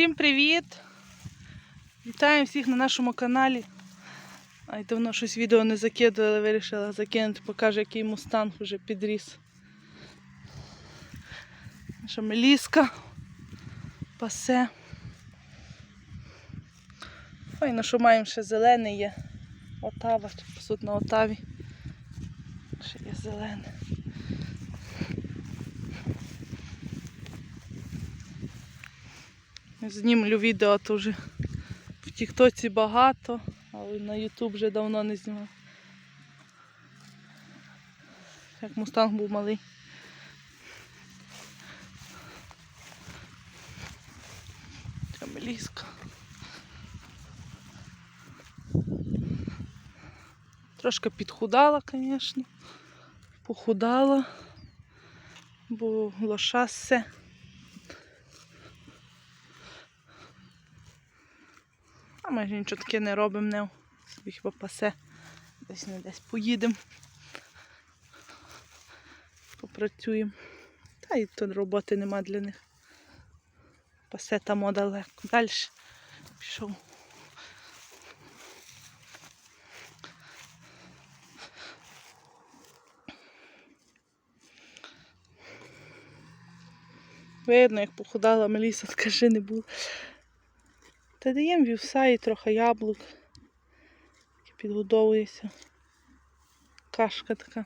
Всім привіт! Вітаю всіх на нашому каналі. Ай, давно щось відео не закидували, вирішила закинути, покажу, який мустанг вже підріс. Наша меліска пасе. Файно, що маємо ще зелений є. Отава, чи пасуть на отаві. Ще є зелене. Знімлю відео, вже в Тіктоці багато, але на Ютуб вже давно не знімав. Як мустанг був малий. Меліска. Трошки підхудала, звісно. Похудала, бо лоша все. А ми ж нічого таке не робимо, не собі хіба пасе. Десь не десь поїдемо. Попрацюємо. Та і тут роботи нема для них. Пасе там далеко. Далі пішов. Видно, як похудала Меліса, скажи, не було. Та даємо вівса і трохи яблук. Підгодовується. Кашка така.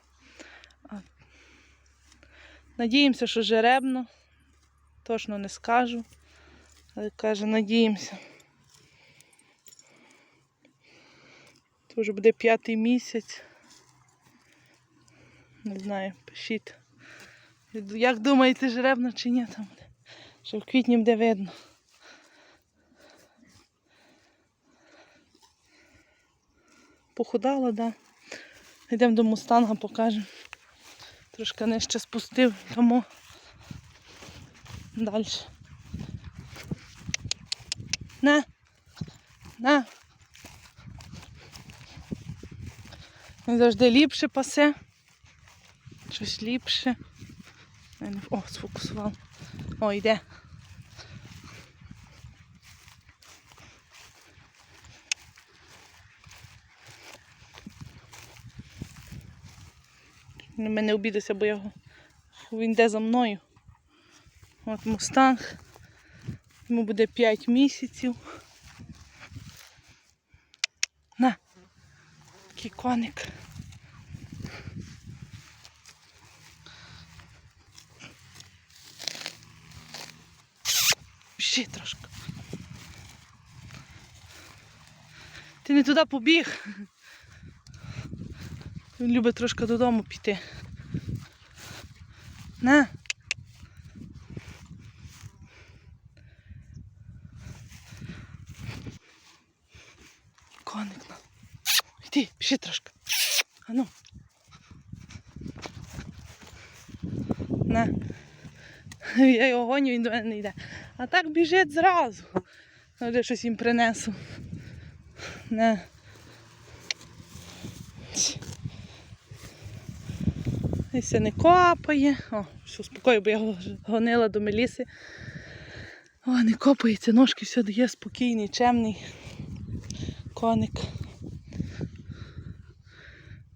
Надіємося, що жеребно. Точно не скажу. Але каже, надіємося. Це вже буде п'ятий місяць. Не знаю, пишіть. Як думаєте, жеребно чи ні там буде? Що в квітні буде видно. Похудала, да. Йдемо до мустанга, покажемо. Трошки нижче спустив, тому далі. На, на. Він завжди ліпше пасе. Щось ліпше. О, сфокусував. О, йде. На мене обідався, бо його він йде за мною. От мустанг. Йому буде 5 місяців. На, який коник. Ще трошки. Ти не туди побіг. Він любить трошки додому піти. На. Коник на. Йди, піши трошки. Ану. На. Я його гоню, він до мене не йде. А так біжить зразу. Вже щось їм принесу. На. І все не копає. О, все спокою, бо я його гонила до Меліси. О, не копається, ножки все дає спокійний, чемний коник.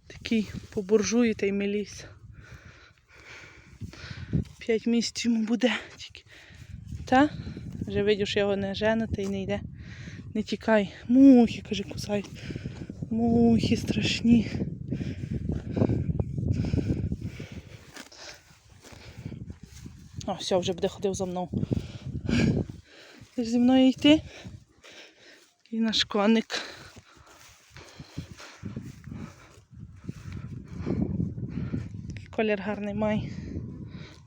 Такий побуржує та й Меліс. П'ять місяців йому буде тільки. Та? Вже видів, що його не жените і не йде. Не тікай. Мухи, каже, кусають. Мухи страшні. О, все, вже буде ходив за мною. Ти зі мною йти. І наш коник. Колір гарний має.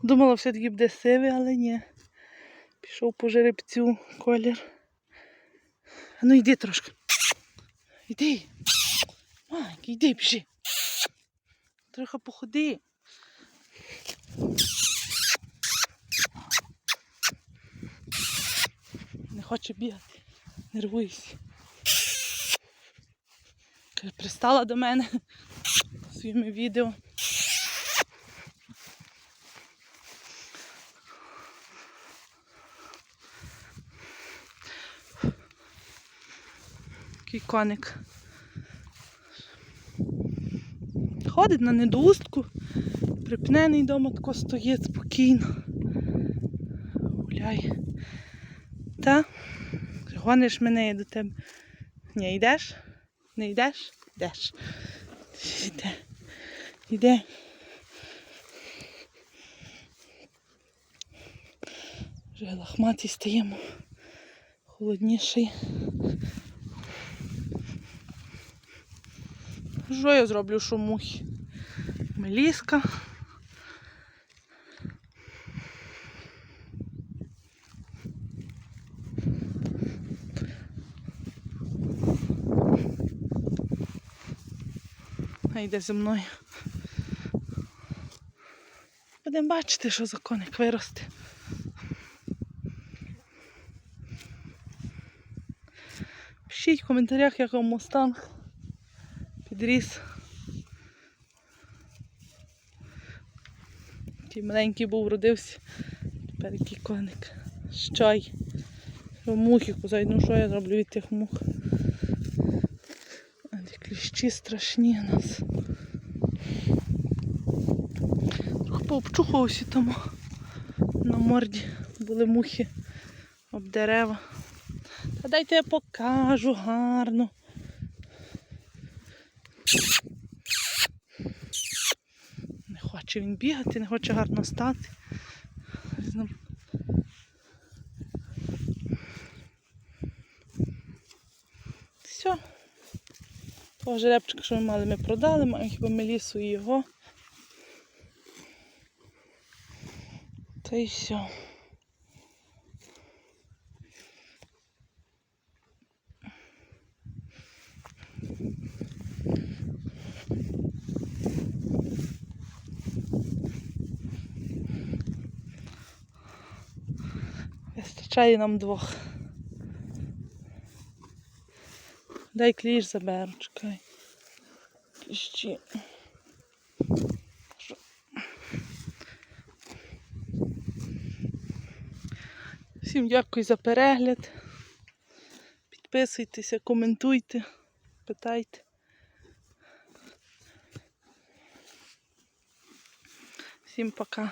Думала, все-таки буде сивий, але ні. Пішов по жеребцю колір. А ну йди трошки. Йди. Майк, йди, біжи. Трохи походи. Хоче бігати. Нервуюсь. Пристала до мене своїми відео. Такий коник. Ходить на недоустку, припнений вдома тако стоїть спокійно. Гуляє. Та? Гониш мене до тебе. Ні, йдеш? Не йдеш? Йдеш. Йде. Йде. Вже лахматі стаємо. Холодніший. Що я зроблю, що мухи? Меліска. Йде зі мною. Будемо бачити, що за коник виросте. Пишіть в коментарях, як вам мустанг підріс. Такий маленький був, родився. Тепер який коник. Щай. Мухи кузають, ну що я зроблю від тих мух? А страшні у нас. Трохи пообчухався там на морді. Були мухи об дерева. Та дайте я покажу гарно. Не хоче він бігати, не хоче гарно стати. Того жеребчика, що ми мали, ми продали, маємо хіба Мелісу і його. Та й все. Вистачає нам двох. Дай кліш заберу, чекай. Кліщі. Всім дякую за перегляд. Підписуйтеся, коментуйте, питайте. Всім пока.